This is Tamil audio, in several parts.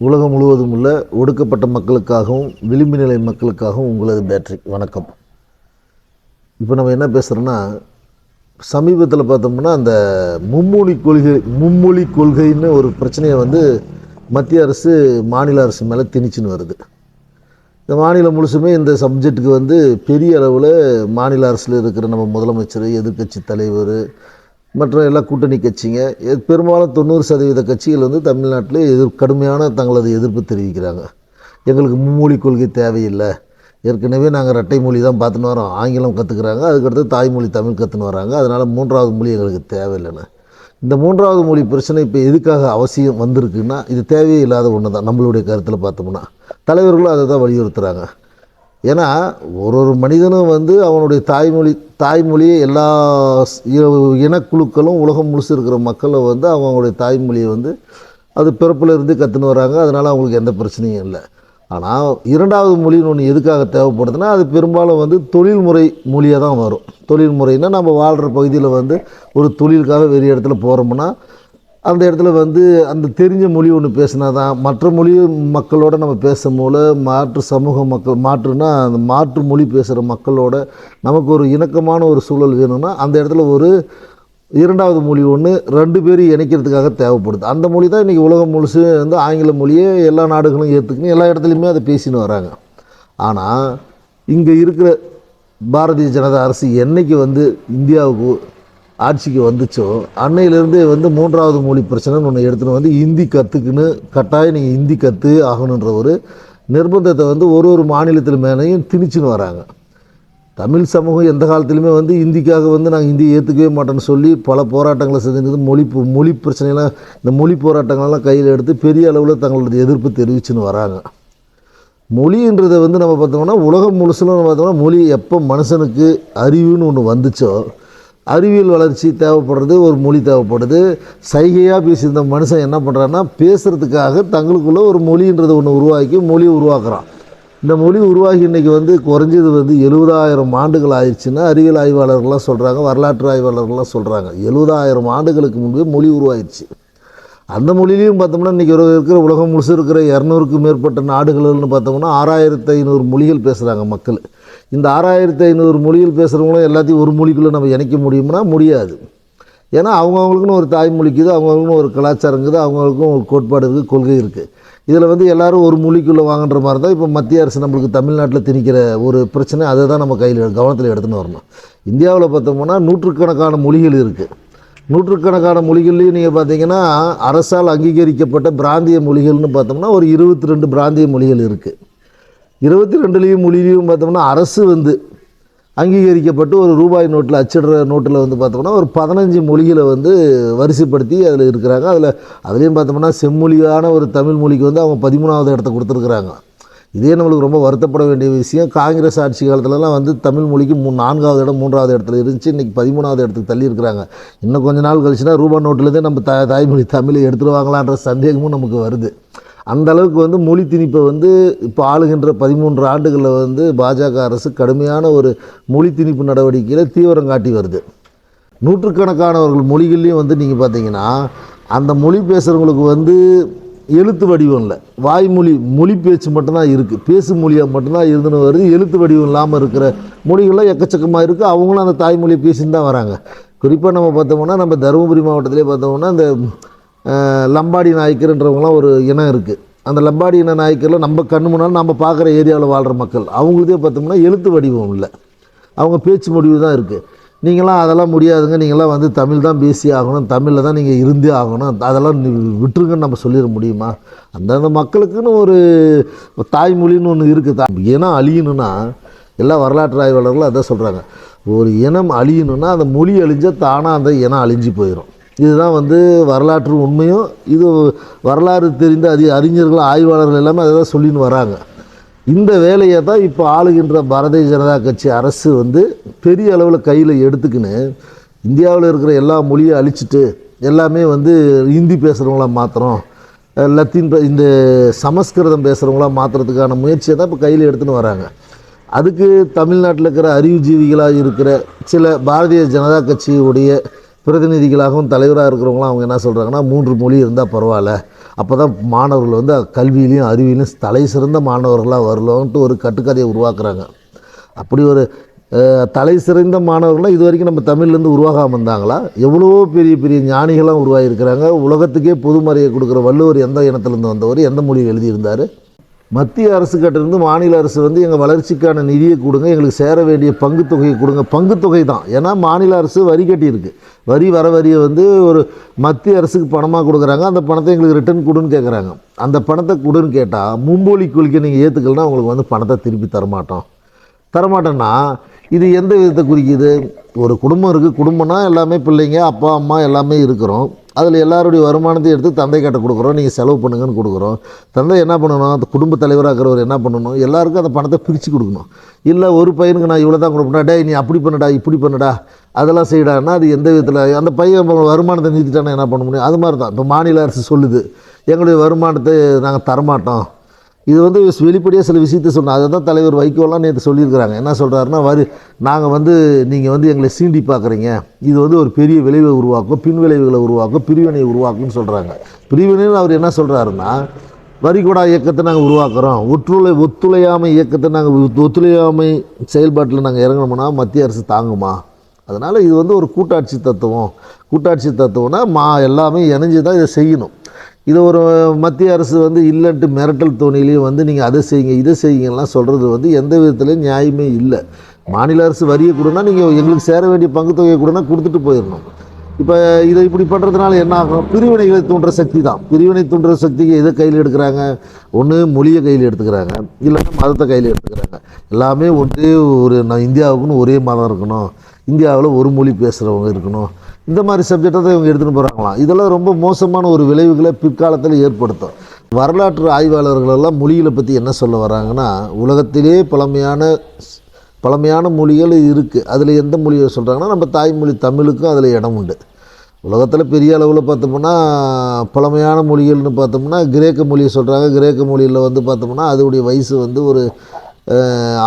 உலகம் முழுவதும் உள்ள ஒடுக்கப்பட்ட மக்களுக்காகவும் விளிம்பு நிலை மக்களுக்காகவும் உங்களது பேட்டரி வணக்கம். இப்போ நம்ம என்ன பேசுகிறோன்னா சமீபத்தில் பார்த்தோம்னா அந்த மும்மொழி கொள்கை மும்மொழி கொள்கைன்னு ஒரு பிரச்சனையை வந்து மத்திய அரசு மாநில அரசு மேலே திணிச்சுன்னு வருது. இந்த மாநிலம் முழுசுமே இந்த சப்ஜெக்ட்டுக்கு வந்து பெரிய அளவில் மாநில அரசில் இருக்கிற நம்ம முதலமைச்சர் எதிர்க்கட்சி தலைவர் மற்ற எல்லா கூட்டணி கட்சிங்க. எ- பெரும்பாலும் தொண்ணூறு சதவீத கட்சிகள் வந்து தமிழ்நாட்டில் எதிர் கடுமையான தங்களது எதிர்ப்பு தெரிவிக்கிறாங்க. எங்களுக்கு மும்மொழி கொள்கை தேவையில்லை. ஏற்கனவே நாங்கள் ரெட்டை மொழி தான் பார்த்துன்னு வரோம். ஆங்கிலம் கற்றுக்குறாங்க அதுக்கடுத்து தாய்மொழி தமிழ் கற்றுன்னு வராங்க. அதனால் மூன்றாவது மொழி எங்களுக்கு தேவையில்லைன்னு. இந்த மூன்றாவது மொழி பிரச்சனை இப்போ எதுக்காக அவசியம் வந்திருக்குன்னா இது தேவையில்லாத ஒன்று தான் நம்மளுடைய கருத்தில் பார்த்தோம்னா. தலைவர்களும் அதை தான் வலியுறுத்துகிறாங்க ஏன்னா ஒரு ஒரு மனிதனும் வந்து அவனுடைய தாய்மொழி தாய்மொழியை எல்லா இனக்குழுக்களும் உலகம் முழுசு இருக்கிற மக்களை வந்து அவங்களுடைய தாய்மொழியை வந்து அது பிறப்பில் இருந்து கற்றுன்னு வராங்க. அதனால் அவங்களுக்கு எந்த பிரச்சனையும் இல்லை. ஆனால் இரண்டாவது மொழின்னு ஒன்று எதுக்காக தேவைப்படுதுன்னா அது பெரும்பாலும் வந்து தொழில்முறை மொழியாக தான் வரும். தொழில்முறைன்னா நம்ம வாழ்கிற பகுதியில் வந்து ஒரு தொழிலுக்காக வேறு இடத்துல போகிறோம்னா அந்த இடத்துல வந்து அந்த தெரிஞ்ச மொழி ஒன்று பேசினா தான் மற்ற மொழி மக்களோட நம்ம பேசும்போது மாற்று சமூக மக்கள் மாற்றுனா அந்த மாற்று மொழி பேசுகிற மக்களோட நமக்கு ஒரு இணக்கமான ஒரு சூழல் வேணும்னா அந்த இடத்துல ஒரு இரண்டாவது மொழி ஒன்று ரெண்டு பேரும் இணைக்கிறதுக்காக தேவைப்படுது. அந்த மொழி தான் இன்றைக்கி உலகம் முழுசு வந்து ஆங்கில மொழியே எல்லா நாடுகளும் ஏற்றுக்கணும் எல்லா இடத்துலையுமே அதை பேசின்னு வராங்க. ஆனால் இங்கே இருக்கிற பாரதிய ஜனதா அரசு என்றைக்கு வந்து இந்தியாவுக்கு ஆட்சிக்கு வந்துச்சோ அன்னையிலேருந்து வந்து மூன்றாவது மொழி பிரச்சனைன்னு ஒன்று எடுத்துன்னு வந்து ஹிந்தி கற்றுக்குன்னு கட்டாயம் நீங்கள் ஹிந்தி கற்று ஆகணுன்ற ஒரு நிர்பந்தத்தை வந்து ஒரு ஒரு மாநிலத்தில் மேலேயும் திணிச்சுன்னு வராங்க. தமிழ் சமூகம் எந்த காலத்துலையுமே வந்து இந்திக்காக வந்து நாங்கள் ஹிந்தியை ஏற்றுக்கவே மாட்டோம்னு சொல்லி பல போராட்டங்களை செஞ்சுருந்தது. மொழி மொழி பிரச்சனைலாம் இந்த மொழி போராட்டங்கள்லாம் கையில் எடுத்து பெரிய அளவில் தங்களோட எதிர்ப்பு தெரிவிச்சுன்னு வராங்க. மொழின்றதை வந்து நம்ம பார்த்தோம்னா உலகம் முழுசில் பார்த்தோம்னா மொழி எப்போ மனுஷனுக்கு அறிவுன்னு ஒன்று வந்துச்சோ அறிவியல் வளர்ச்சி தேவைப்படுறது ஒரு மொழி தேவைப்படுது. சைகையாக பேசியிருந்த மனுஷன் என்ன பண்ணுறான்னா பேசுகிறதுக்காக தங்களுக்குள்ளே ஒரு மொழின்றதை ஒன்று உருவாக்கி மொழியை உருவாக்குறான். இந்த மொழி உருவாகி இன்றைக்கி வந்து குறைஞ்சது வந்து எழுபதாயிரம் ஆண்டுகள் ஆயிடுச்சுன்னா அறிவியல் ஆய்வாளர்கள்லாம் சொல்கிறாங்க வரலாற்று ஆய்வாளர்கள்லாம் சொல்கிறாங்க எழுபதாயிரம் ஆண்டுகளுக்கு முன்பே மொழி உருவாயிடுச்சு. அந்த மொழியிலையும் பார்த்தோம்னா இன்றைக்கி இருக்கிற உலகம் முழுசு இருக்கிற இரநூறுக்கும் மேற்பட்ட நாடுகள்னு பார்த்தோம்னா ஆறாயிரத்து ஐநூறு மொழிகள் பேசுகிறாங்க மக்கள். இந்த ஆறாயிரத்தி ஐநூறு மொழிகள் பேசுகிறவங்களும் எல்லாத்தையும் ஒரு மொழிக்குள்ளே நம்ம இணைக்க முடியும்னா முடியாது. ஏன்னா அவங்கவுங்களுக்குன்னு ஒரு தாய்மொழி இருக்குது அவங்கவுங்களுக்குன்னு ஒரு கலாச்சாரம் இருக்குது அவங்களுக்கும் ஒரு கோட்பாடு இருக்குது கொள்கை இருக்குது இதில் வந்து எல்லாரும் ஒரு மொழிக்குள்ளே வாங்குன்ற மாதிரி தான் இப்போ மத்திய அரசு நம்மளுக்கு தமிழ்நாட்டில் திணிக்கிற ஒரு பிரச்சனை அதை தான் நம்ம கையில் கவனத்தில் எடுத்துன்னு வரணும். இந்தியாவில் பார்த்தோம்னா நூற்றுக்கணக்கான மொழிகள் இருக்குது நூற்றுக்கணக்கான மொழிகள்லையும் நீங்கள் பார்த்தீங்கன்னா அரசால் அங்கீகரிக்கப்பட்ட பிராந்திய மொழிகள்னு பார்த்தோம்னா ஒரு இருபத்தி ரெண்டு பிராந்திய மொழிகள் இருக்குது இருபத்தி ரெண்டுலேயும் மொழியிலையும் பார்த்தோம்னா அரசு வந்து அங்கீகரிக்கப்பட்டு ஒரு ரூபாய் நோட்டில் அச்சிடுற நோட்டில் வந்து பார்த்தோம்னா ஒரு பதினஞ்சு மொழிகளை வந்து வரிசைப்படுத்தி அதில் இருக்கிறாங்க. அதில் அதுலேயும் பார்த்தோம்னா செம்மொழியான ஒரு தமிழ் மொழிக்கு வந்து அவங்க பதிமூணாவது இடத்த கொடுத்துருக்குறாங்க. இதே நம்மளுக்கு ரொம்ப வருத்தப்பட வேண்டிய விஷயம். காங்கிரஸ் ஆட்சி காலத்துலலாம் வந்து தமிழ் மொழிக்கு மூணு நான்காவது இடம் மூன்றாவது இடத்துல இருந்துச்சு. இன்றைக்கி பதிமூணாவது இடத்துக்கு தள்ளி இருக்கிறாங்க. இன்னும் கொஞ்ச நாள் கழிச்சுனா ரூபா நோட்டிலேருந்தே நம்ம த தாய்மொழி தமிழை எடுத்துருவாங்களான்ற சந்தேகமும் நமக்கு வருது. அந்த அளவுக்கு வந்து மொழி திணிப்பை வந்து இப்போ ஆளுகின்ற பதிமூன்று ஆண்டுகளில் வந்து பாஜக அரசு கடுமையான ஒரு மொழி திணிப்பு நடவடிக்கையில் தீவிரம் காட்டி வருது. நூற்றுக்கணக்கானவர்கள் மொழிகள்லேயும் வந்து நீங்கள் பார்த்தீங்கன்னா அந்த மொழி பேசுகிறவங்களுக்கு வந்து எழுத்து வடிவம் இல்லை. வாய்மொழி மொழி பேச்சு மட்டும்தான் இருக்குது பேசு மொழியாக மட்டும்தான் இருந்துன்னு வருது. எழுத்து வடிவம் இல்லாமல் இருக்கிற மொழிகள்லாம் எக்கச்சக்கமாக இருக்குது அவங்களும் அந்த தாய்மொழியை பேசின்னு தான் வராங்க. குறிப்பாக நம்ம பார்த்தோம்னா நம்ம தருமபுரி மாவட்டத்திலே பார்த்தோம்னா இந்த லம்பாடி நாயக்கர்ன்றவங்களாம் ஒரு இனம் இருக்குது அந்த லம்பாடி இன நாயக்கரில் நம்ம கண்ணு முன்னால் நம்ம பார்க்குற ஏரியாவில் வாழ்கிற மக்கள். அவங்களுதே பார்த்தோம்னா எழுத்து வடிவம் இல்லை. அவங்க பேச்சு முடிவு தான் இருக்குது நீங்களாம் அதெல்லாம் முடியாதுங்க. நீங்களாம் வந்து தமிழ் தான் பேசி ஆகணும். தமிழில் தான் நீங்கள் இருந்தே ஆகணும். அதெல்லாம் விட்டுருங்கன்னு நம்ம சொல்லிட முடியுமா? அந்தந்த மக்களுக்குன்னு ஒரு தாய்மொழின்னு ஒன்று இருக்குது இனம் அழியணும்னா எல்லா வரலாற்று ஆய்வாளர்களும் அதான் சொல்கிறாங்க ஒரு இனம் அழியணும்னா அந்த மொழி அழிஞ்சால் தானாக அந்த இனம் அழிஞ்சு போயிடும் இதுதான் வந்து வரலாற்று உண்மையும். இது வரலாறு தெரிந்த அதி அறிஞர்கள் ஆய்வாளர்கள் எல்லாமே அதை தான் சொல்லின்னு வராங்க. இந்த வேலையை தான் இப்போ ஆளுகின்ற பாரதிய ஜனதா கட்சி அரசு வந்து பெரிய அளவில் கையில் எடுத்துக்கின்னு இந்தியாவில் இருக்கிற எல்லா மொழியும் அழிச்சிட்டு எல்லாமே வந்து ஹிந்தி பேசுகிறவங்கள மாத்திரம் லத்தீன் இந்த சமஸ்கிருதம் பேசுகிறவங்களா மாற்றுறதுக்கான முயற்சியை தான் இப்போ கையில் எடுத்துன்னு வராங்க. அதுக்கு தமிழ்நாட்டில் இருக்கிற அறிவுஜீவிகளாக இருக்கிற சில பாரதிய ஜனதா கட்சியுடைய பிரதிநிதிகளாகவும் தலைவராக இருக்கிறவங்களாம் அவங்க என்ன சொல்கிறாங்கன்னா மூன்று மொழி இருந்தால் பரவாயில்ல. அப்போ தான் மாணவர்கள் வந்து கல்வியிலையும் அறிவியலையும் தலை சிறந்த மாணவர்களாக வரலான்ட்டு ஒரு கட்டுக்கதையை உருவாக்குறாங்க. அப்படி ஒரு தலை சிறந்த மாணவர்களாக இது வரைக்கும் நம்ம தமிழ்லேருந்து உருவாகாமல் இருந்தாங்களா? எவ்வளோ பெரிய பெரிய ஞானிகளாக உருவாகியிருக்கிறாங்க. உலகத்துக்கே பொதுமறையை கொடுக்குற வள்ளுவர் எந்த இனத்துலேருந்து வந்தவர்? எந்த மொழியில் எழுதியிருந்தார்? மத்திய அரசு கிட்டேருந்து மாநில அரசு வந்து எங்கள் வளர்ச்சிக்கான நிதியை கொடுங்க எங்களுக்கு சேர வேண்டிய பங்கு தொகையை கொடுங்க. பங்கு தொகை தான். ஏன்னா மாநில அரசு வரி கட்டியிருக்கு. வரி வர வரியை வந்து ஒரு மத்திய அரசுக்கு பணமாக கொடுக்குறாங்க. அந்த பணத்தை எங்களுக்கு ரிட்டர்ன் கொடுன்னு கேட்குறாங்க அந்த பணத்தை கொடுன்னு கேட்டால் மும்போலி கொள்கை நீங்கள் ஏற்றுக்கலனா உங்களுக்கு வந்து பணத்தை திருப்பி தரமாட்டோம். தரமாட்டேன்னா இது எந்த விதத்தை குறிக்குது? ஒரு குடும்பம் இருக்குது குடும்பம்னா எல்லாமே பிள்ளைங்க அப்பா அம்மா எல்லாமே இருக்கிறோம். அதில் எல்லாருடைய வருமானத்தையும் எடுத்து தந்தை கிட்ட கொடுக்குறோம். நீங்கள் செலவு பண்ணுங்கன்னு கொடுக்குறோம். தந்தை என்ன பண்ணணும்? அந்த குடும்ப தலைவராக இருக்கிறவர் என்ன பண்ணணும்? எல்லாருக்கும் அந்த பணத்தை பிரித்து கொடுக்கணும். இல்லை ஒரு பையனுக்கு நான் இவ்வளோ தான் கொடுப்பேன் டேய் நீ அப்படி பண்ணுடா இப்படி பண்ணுடா அதெல்லாம் செய்யடான்னா அது எந்த விதத்தில்? அந்த பையன் வருமானத்தை நீத்திட்டானா என்ன பண்ண முடியும்? அது மாதிரி தான் இப்போ மாநில அரசு சொல்லுது எங்களுடைய வருமானத்தை நாங்கள் தரமாட்டோம். இது வந்து வெளிப்படையாக சில விஷயத்த சொன்னால் அதை தான் தலைவர் வைகோலாம் நேற்று சொல்லியிருக்கிறாங்க. என்ன சொல்கிறாருன்னா வரி நாங்கள் வந்து நீங்கள் வந்து எங்களை சீண்டி பார்க்குறீங்க. இது வந்து ஒரு பெரிய விளைவை உருவாக்கும் பின் விளைவுகளை உருவாக்கும் பிரிவினை உருவாக்கும்னு சொல்கிறாங்க பிரிவினைன்னு அவர் என்ன சொல்கிறாருன்னா வரிகொடா இயக்கத்தை நாங்கள் உருவாக்குறோம். ஒற்றுழை ஒத்துழையாமை இயக்கத்தை நாங்கள் ஒத்துழையாமை செயல்பாட்டில் நாங்கள் இறங்கணும்னா மத்திய அரசு தாங்குமா? அதனால் இது வந்து ஒரு கூட்டாட்சி தத்துவம். கூட்டாட்சி தத்துவம்னா மா எல்லாமே இணைஞ்சு தான் இதை செய்யணும். இது ஒரு மத்திய அரசு வந்து இல்லைன்ட்டு மிரட்டல் தோணிலையும் வந்து நீங்கள் அதை செய்யுங்க இதை செய்யுங்கலாம் சொல்கிறது வந்து எந்த விதத்துலையும் நியாயமே இல்லை. மாநில அரசு வரியை கொடுனா நீங்கள் எங்களுக்கு சேர வேண்டிய பங்கு தொகையை கொடுனா கொடுத்துட்டு போயிடணும். இப்போ இதை இப்படி பண்ணுறதுனால என்ன ஆகும்? பிரிவினைகளை தூண்டுற சக்தி தான். பிரிவினை தூண்டுற சக்திக்கு எதை கையில் எடுக்கிறாங்க? ஒன்று மொழியை கையில் எடுத்துக்கிறாங்க. இல்லைன்னா மதத்தை கையில் எடுத்துக்கிறாங்க. எல்லாமே ஒன்றே ஒரு நான் இந்தியாவுக்குன்னு ஒரே மதம் இருக்கணும். இந்தியாவில் ஒரு மொழி பேசுகிறவங்க இருக்கணும். இந்த மாதிரி சப்ஜெக்டை தான் இவங்க எடுத்துகிட்டு போகிறாங்களாம் இதெல்லாம் ரொம்ப மோசமான ஒரு விளைவுகளை பிற்காலத்தில் ஏற்படுத்தும். வரலாற்று ஆய்வாளர்கள் எல்லாம் மொழிகளை பற்றி என்ன சொல்ல வராங்கன்னா உலகத்திலே பழமையான பழமையான மொழிகள் இருக்குது அதில் எந்த மொழியை சொல்கிறாங்கன்னா நம்ம தாய்மொழி தமிழுக்கும் அதில் இடம் உண்டு. உலகத்தில் பெரிய அளவில் பார்த்தோம்னா பழமையான மொழிகள்னு பார்த்தோம்னா கிரேக்க மொழியை சொல்கிறாங்க கிரேக்க மொழியில் வந்து பார்த்தோம்னா அதோடைய வயசு வந்து ஒரு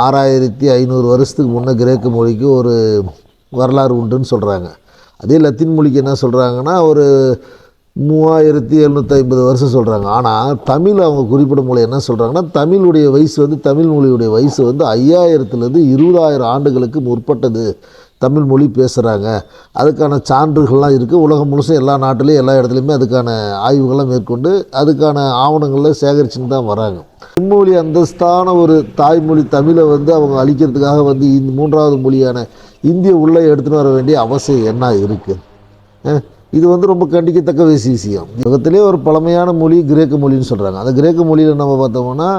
ஆறாயிரத்தி ஐநூறு வருஷத்துக்கு முன்னே கிரேக்க மொழிக்கு ஒரு வரலாறு உண்டுன்னு சொல்கிறாங்க அதே லத்தீன் மொழிக்கு என்ன சொல்கிறாங்கன்னா ஒரு மூவாயிரத்தி எழுநூற்றி ஐம்பது வருஷம் சொல்கிறாங்க ஆனால் தமிழ் அவங்க குறிப்பிடும் மொழி என்ன சொல்கிறாங்கன்னா தமிழுடைய வயசு வந்து தமிழ் மொழியுடைய வயசு வந்து ஐயாயிரத்துலேருந்து இருபதாயிரம் ஆண்டுகளுக்கு முற்பட்டது. தமிழ் மொழி பேசுகிறாங்க அதுக்கான சான்றுகள்லாம் இருக்குது உலகம் முழுசும் எல்லா நாட்டிலையும் எல்லா இடத்துலையுமே அதுக்கான ஆய்வுகள்லாம் மேற்கொண்டு அதுக்கான ஆவணங்களை சேகரிச்சுன்னு தான் வராங்க. மும்மொழி அந்தஸ்தான ஒரு தாய்மொழி தமிழை வந்து அவங்க அழிக்கிறதுக்காக வந்து இந்த மூன்றாவது மொழியான இந்திய உள்ளே எடுத்துகிட்டு வர வேண்டிய அவசியம் என்ன இருக்குது இது வந்து ரொம்ப கண்டிக்கத்தக்க விஷய விஷயம். உலகத்திலே ஒரு பழமையான மொழி கிரேக்க மொழின்னு சொல்கிறாங்க அந்த கிரேக்க மொழியில் நம்ம பார்த்தோம்னா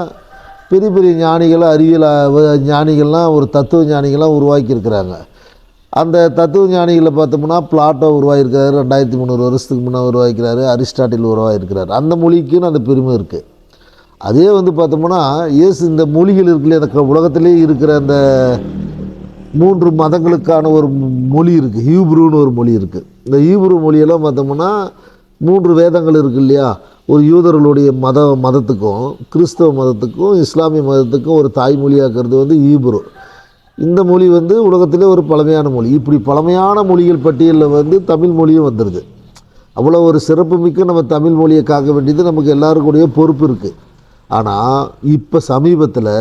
பெரிய பெரிய ஞானிகள் அறிவியல் ஞானிகள்லாம் ஒரு தத்துவ ஞானிகள்லாம் உருவாக்கியிருக்கிறாங்க. அந்த தத்துவ ஞானிகளை பார்த்தோம்னா பிளாட்டோ உருவாகிருக்கிறாரு ரெண்டாயிரத்தி முந்நூறு வருஷத்துக்கு முன்னே உருவாக்கிறாரு அரிஸ்டாட்டில் உருவாகியிருக்கிறாரு அந்த மொழிக்குன்னு அந்த பெருமை இருக்குது அதே வந்து பார்த்தோம்னா இயேசு இந்த மொழிகள் இருக்குல்லையே அந்த க- உலகத்திலே இருக்கிற அந்த மூன்று மதங்களுக்கான ஒரு மொழி இருக்குது ஹீப்ரூன்னு ஒரு மொழி இருக்குது இந்த ஹீப்ரு மொழியெல்லாம் பார்த்தோம்னா மூன்று வேதங்கள் இருக்குது இல்லையா? ஒரு யூதர்களுடைய மத மதத்துக்கும் கிறிஸ்தவ மதத்துக்கும் இஸ்லாமிய மதத்துக்கும் ஒரு தாய்மொழியாக்குறது வந்து ஈப்ரு இந்த மொழி வந்து உலகத்திலே ஒரு பழமையான மொழி. இப்படி பழமையான மொழிகள் பட்டியலில் வந்து தமிழ் மொழியும் வந்துடுது அவ்வளோ ஒரு சிறப்புமிக்க நம்ம தமிழ் மொழியை காக்க வேண்டியது நமக்கு எல்லாருக்குடைய பொறுப்பு இருக்குது ஆனால் இப்போ சமீபத்தில்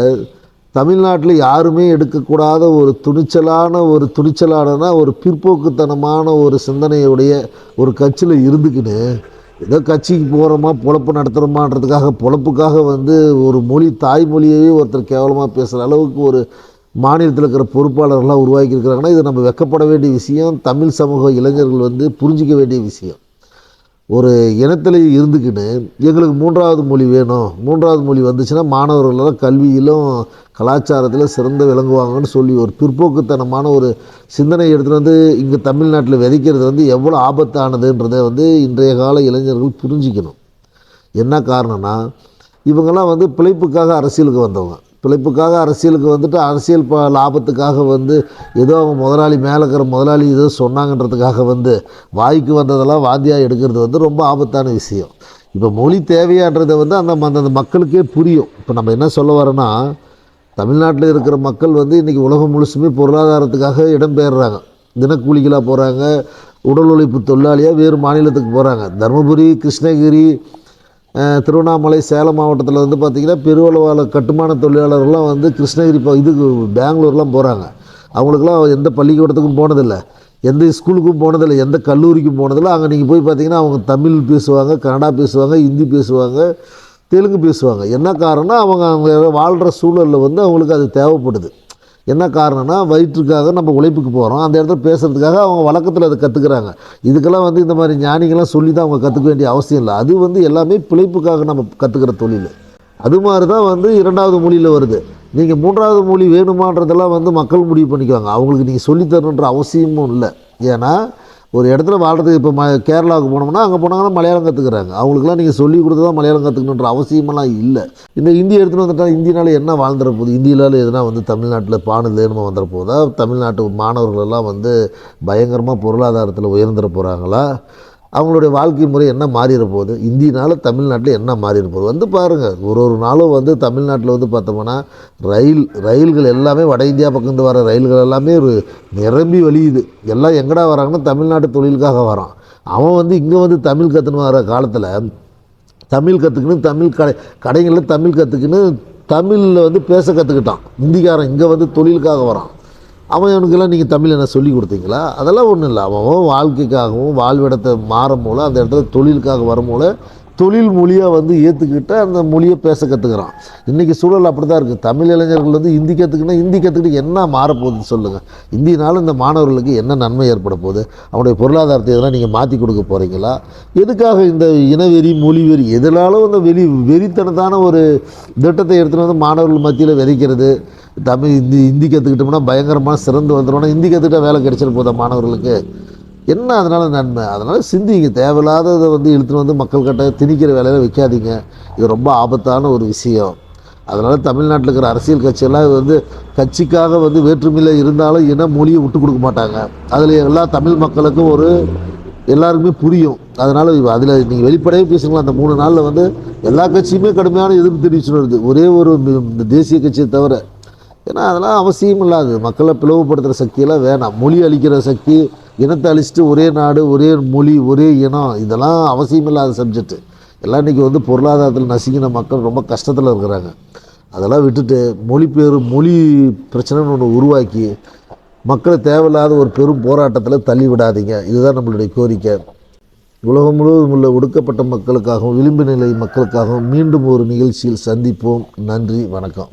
தமிழ்நாட்டில் யாருமே எடுக்கக்கூடாத ஒரு துணிச்சலான ஒரு துணிச்சலானனா ஒரு பிற்போக்குத்தனமான ஒரு சிந்தனையுடைய ஒரு கட்சியில் இருந்துக்கின்னு ஏதோ கட்சிக்கு போகிறோமா பொழப்பு நடத்துகிறோமான்றதுக்காக பொழப்புக்காக வந்து ஒரு மொழி தாய்மொழியவே ஒருத்தர் கேவலமாக பேசுகிற அளவுக்கு ஒரு மாநிலத்தில் இருக்கிற பொறுப்பாளர்கள்லாம் உருவாக்கியிருக்கிறாங்கன்னா இது நம்ம வெக்கப்பட வேண்டிய விஷயம் தமிழ் சமூக இளைஞர்கள் வந்து புரிஞ்சிக்க வேண்டிய விஷயம். ஒரு இனத்தில் இருந்துக்கின்னு எங்களுக்கு மூன்றாவது மொழி வேணும். மூன்றாவது மொழி வந்துச்சுன்னா மாணவர்களெல்லாம் கல்வியிலும் கலாச்சாரத்தில் சிறந்து விளங்குவாங்கன்னு சொல்லி ஒரு பிற்போக்குத்தனமான ஒரு சிந்தனை எடுத்துகிட்டு வந்து இங்கே தமிழ்நாட்டில் விதைக்கிறது வந்து எவ்வளோ ஆபத்தானதுன்றதை வந்து இன்றைய கால இளைஞர்கள் புரிஞ்சிக்கணும். என்ன காரணம்னா இவங்கெல்லாம் வந்து பிழைப்புக்காக அரசியலுக்கு வந்தவங்க. பிழைப்புக்காக அரசியலுக்கு வந்துட்டு அரசியல் ப லாபத்துக்காக வந்து ஏதோ அவங்க முதலாளி மேலே இருக்கிற முதலாளி ஏதோ சொன்னாங்கன்றதுக்காக வந்து வாய்க்கு வந்ததெல்லாம் வாந்தியாக எடுக்கிறது வந்து ரொம்ப ஆபத்தான விஷயம். இப்போ மொழி தேவையான்றதை வந்து அந்த அந்தந்த மக்களுக்கே புரியும். இப்போ நம்ம என்ன சொல்ல வரோன்னா தமிழ்நாட்டில் இருக்கிற மக்கள் வந்து இன்றைக்கி உலகம் முழுசுமே பொருளாதாரத்துக்காக இடம்பெயர்றாங்க. தினக்கூலிகளாக போகிறாங்க உடல் உழைப்பு தொழிலாளியாக வேறு மாநிலத்துக்கு போகிறாங்க தருமபுரி கிருஷ்ணகிரி திருவண்ணாமலை சேலம் மாவட்டத்தில் வந்து பார்த்திங்கன்னா பெருவளவான கட்டுமான தொழிலாளர்கள்லாம் வந்து கிருஷ்ணகிரி இப்போ இதுக்கு பெங்களூர்லாம் போகிறாங்க அவங்களுக்குலாம் எந்த பள்ளிக்கூடத்துக்கும் போனதில்லை எந்த ஸ்கூலுக்கும் போனதில்லை எந்த கல்லூரிக்கும் போனதில்லை. அங்கே நீங்கள் போய் பார்த்தீங்கன்னா அவங்க தமிழ் பேசுவாங்க கன்னடா பேசுவாங்க ஹிந்தி பேசுவாங்க தெலுங்கு பேசுவாங்க. என்ன காரணம்னா அவங்க அவங்க வாழ்கிற சூழலில் வந்து அவங்களுக்கு அது தேவைப்படுது. என்ன காரணம்னா வயிற்றுக்காக நம்ம உழைப்புக்கு போகிறோம் அந்த இடத்துல பேசுகிறதுக்காக அவங்க வழக்கத்தில் அதை கற்றுக்குறாங்க இதுக்கெல்லாம் வந்து இந்த மாதிரி ஞானிகள்லாம் சொல்லி தான் அவங்க கற்றுக்க வேண்டிய அவசியம் இல்லை. அது வந்து எல்லாமே பிழைப்புக்காக நம்ம கற்றுக்கிற தொழில். அது மாதிரி தான் வந்து இரண்டாவது மொழியில் வருது. நீங்கள் மூன்றாவது மொழி வேணுமான்றதெல்லாம் வந்து மக்கள் முடிவு பண்ணிக்குவாங்க. அவங்களுக்கு நீங்கள் சொல்லித்தரணுன்ற அவசியமும் இல்லை. ஏன்னா ஒரு இடத்துல வாழ்கிறதுக்கு இப்போ ம கேரளாவுக்கு போனோம்னா அங்கே போனாங்கன்னா மலையாளம் கற்றுக்குறாங்க அவங்களுக்குலாம் நீங்கள் சொல்லி கொடுத்து தான் மலையாளம் கற்றுக்கணுன்ற அவசியமெல்லாம் இல்லை. இந்த ஹிந்தி எடுத்துகிட்டு வந்துட்டால் ஹிந்தினால என்ன வாழ்ந்துற போகுது? ஹிந்தியிலால எதுனா வந்து தமிழ்நாட்டில் பானு லேனுமா வந்துட போதா தமிழ்நாட்டு மாணவர்களெல்லாம் வந்து பயங்கரமாக பொருளாதாரத்தில் உயர்ந்துட போகிறாங்களா அவங்களுடைய வாழ்க்கை முறை என்ன மாறிட போகுது? இந்தியனால தமிழ்நாட்டில் என்ன மாறிட போகுது? வந்து பாருங்கள் ஒரு ஒரு நாளும் வந்து தமிழ்நாட்டில் வந்து பார்த்தோம்னா ரயில் ரயில்கள் எல்லாமே வட இந்தியா பக்கம் வர ரயில்கள் எல்லாமே ஒரு நிரம்பி வழியுது. எல்லாம் எங்கடா வராங்கன்னா தமிழ்நாட்டு தொழிலுக்காக வரான். அவன் வந்து இங்கே வந்து தமிழ் கற்றுன்னு வர காலத்தில் தமிழ் கற்றுக்கணும் தமிழ் கடை கடைகளில் தமிழ் கற்றுக்கின்னு தமிழில் வந்து பேச கற்றுக்கிட்டான் இந்திக்காரன் இங்கே வந்து தொழிலுக்காக வரான். அவனுக்கெல்லாம் நீங்கள் தமிழ் என்ன சொல்லி கொடுத்தீங்களா? அதெல்லாம் ஒன்றும் இல்லை. அவன் வாழ்க்கைக்காகவும் வாழ்விடத்தை மாறும் போல அந்த இடத்துல தொழிலுக்காக வரும் போல தொழில் மொழியாக வந்து ஏற்றுக்கிட்டு அந்த மொழியை பேச கற்றுக்குறான் இன்றைக்கி சூழல் அப்படி தான் இருக்குது தமிழ் இளைஞர்கள் வந்து ஹிந்தி கற்றுக்கினா ஹிந்தி கற்றுக்கிட்டு என்ன மாறப்போகுதுன்னு சொல்லுங்கள் இந்தியினாலும் இந்த மாணவர்களுக்கு என்ன நன்மை ஏற்பட போகுது? அவனுடைய பொருளாதாரத்தை இதெல்லாம் நீங்கள் மாற்றி கொடுக்க போகிறீங்களா எதுக்காக இந்த இனவெறி மொழி வெறி எதனாலும் இந்த வெளி வெறித்தனத்தான ஒரு திட்டத்தை எடுத்துகிட்டு வந்து மாணவர்கள் மத்தியில் விதைக்கிறது தமிழ் ஹிந்தி ஹிந்தி கற்றுக்கிட்டோம்னா பயங்கரமாக சிறந்து வந்துடும்னா ஹிந்தி கற்றுக்கிட்டா வேலை கிடைச்சிட போதா மாணவர்களுக்கு. என்ன அதனால் நன்மை? அதனால் சிந்திங்க. தேவையில்லாததை வந்து இழுத்துட்டு வந்து மக்கள் கிட்ட திணிக்கிற வேலையில் வைக்காதீங்க. இது ரொம்ப ஆபத்தான ஒரு விஷயம். அதனால் தமிழ்நாட்டில் இருக்கிற அரசியல் கட்சியெல்லாம் வந்து கட்சிக்காக வந்து வேற்றுமையில் இருந்தாலும் இன மொழியை விட்டு கொடுக்க மாட்டாங்க. அதில் எல்லா தமிழ் மக்களுக்கும் ஒரு எல்லாருக்குமே புரியும். அதனால் அதில் நீங்கள் வெளிப்படையாக பேசுங்களா அந்த மூணு நாளில் வந்து எல்லா கட்சியுமே கடுமையான எதிர்ப்பு தெரிவிச்சுன்னு வருது. ஒரே ஒரு இந்த தேசிய கட்சியை தவிர ஏன்னா அதெல்லாம் அவசியம் இல்லாது மக்களை பிளவுபடுத்துகிற சக்தியெல்லாம் வேணாம். மொழி அழிக்கிற சக்தி இனத்தை அழிச்சிட்டு ஒரே நாடு ஒரே மொழி ஒரே இனம் இதெல்லாம் அவசியம் இல்லாத சப்ஜெக்ட்டு எல்லாம் இன்றைக்கி வந்து பொருளாதாரத்தில் நசுங்கின மக்கள் ரொம்ப கஷ்டத்தில் இருக்கிறாங்க. அதெல்லாம் விட்டுட்டு மொழி பேர் மொழி பிரச்சனைன்னு ஒன்று உருவாக்கி மக்களை தேவையில்லாத ஒரு பெரும் போராட்டத்தில் தள்ளி விடாதீங்க. இதுதான் நம்மளுடைய கோரிக்கை. உலகம் முழுவதும் உள்ள ஒடுக்கப்பட்ட மக்களுக்காகவும் விளிம்பு நிலை மக்களுக்காகவும் மீண்டும் ஒரு நிகழ்ச்சியில் சந்திப்போம். நன்றி வணக்கம்.